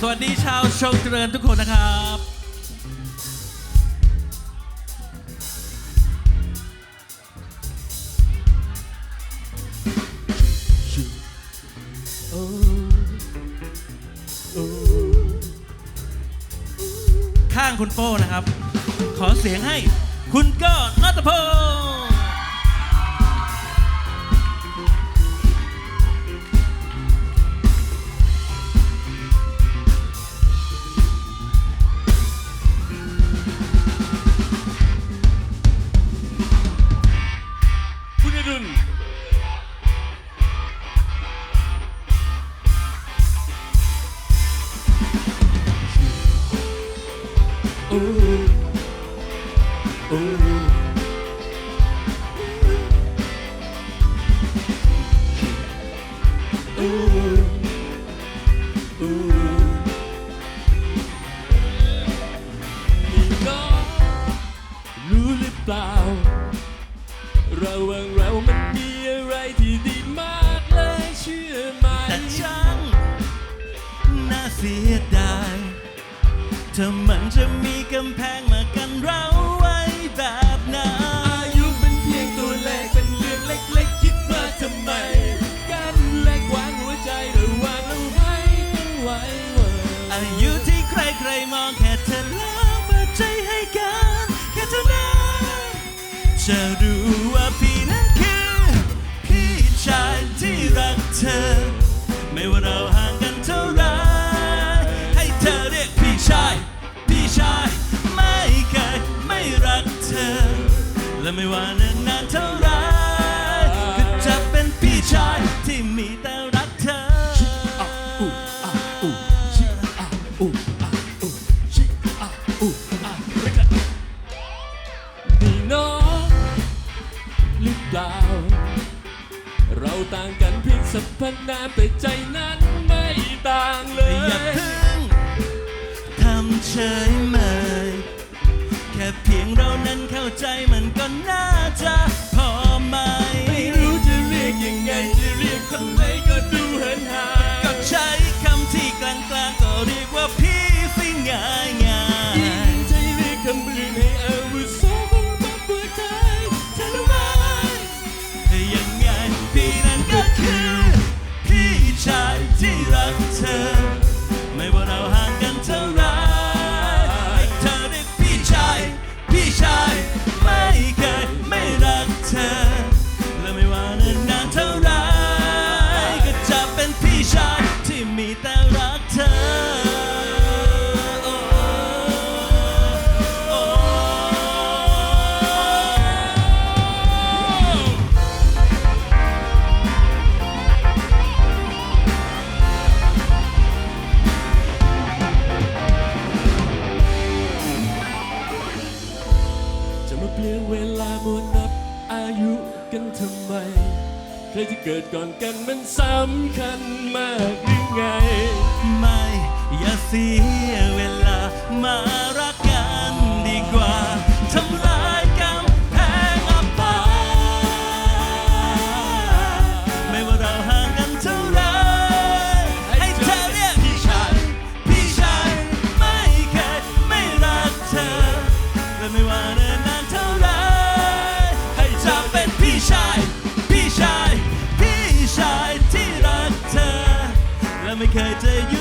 สวัสดีชาวชงเจริญทุกคนนะครับข้างคุณโป้นะครับ ขอเสียงให้คุณก็นัตพงศ์ รู้หรือเปล่า ระหว่างเรามันมีอะไรที่ดีมากเลยเชื่อไหมแต่ช่างน่าเสียดาย ถ้ามันจะมีกำแพงมากันเราไว้แบบนั้น อายุเป็นเพียงตัวเลขเป็นเรื่องเล็กๆ คิดมาทำไม กันเล็กวางหัวใจระหว่างเราให้ต้องไหวเวออายุที่ใครๆมองแค่เธอแล้วเปิดใจให้กันแค่เท่านั้นจะรู้ว่าพี่นั้นคือพี่ชายที่รักเธอ ไม่ว่าเรา และไม่ว่านานนานเท่าไรก็จะเป็นพี่ชายที่มีแต่รักเธออะอู้อะอู้ชิอะอู้อะอู้ชิอะอู้อะรักกันนี่น้องหรือเปล่า เราต่างกันเพียงสัพพนามแต่ใจนั้นไม่ต่างเลอย่ายเพิ่งทำเฉยมยแค่เพียงเรานั้นเข้าใจมันก็น่าจะพอไหม ไม่รู้จะเรียกยังไงจะเรียกคำไหนก็ดูเหินห่างก็ใช้คำที่กลางๆก็เรียกว่าพี่สิง่ายง่ายยิ่งใจเรียกคำอื่นให้อาวุโสของความปวดใจเธอรู้ไหมยังไงพี่นั้นก็คือ พี่ชายที่รักเธอ เปลี่ยงเวลามัวนับอายุกันทำไม ใครที่เกิดก่อนกันมันสำคัญมากหรือไง ไม่อย่าเสีย ከትዩ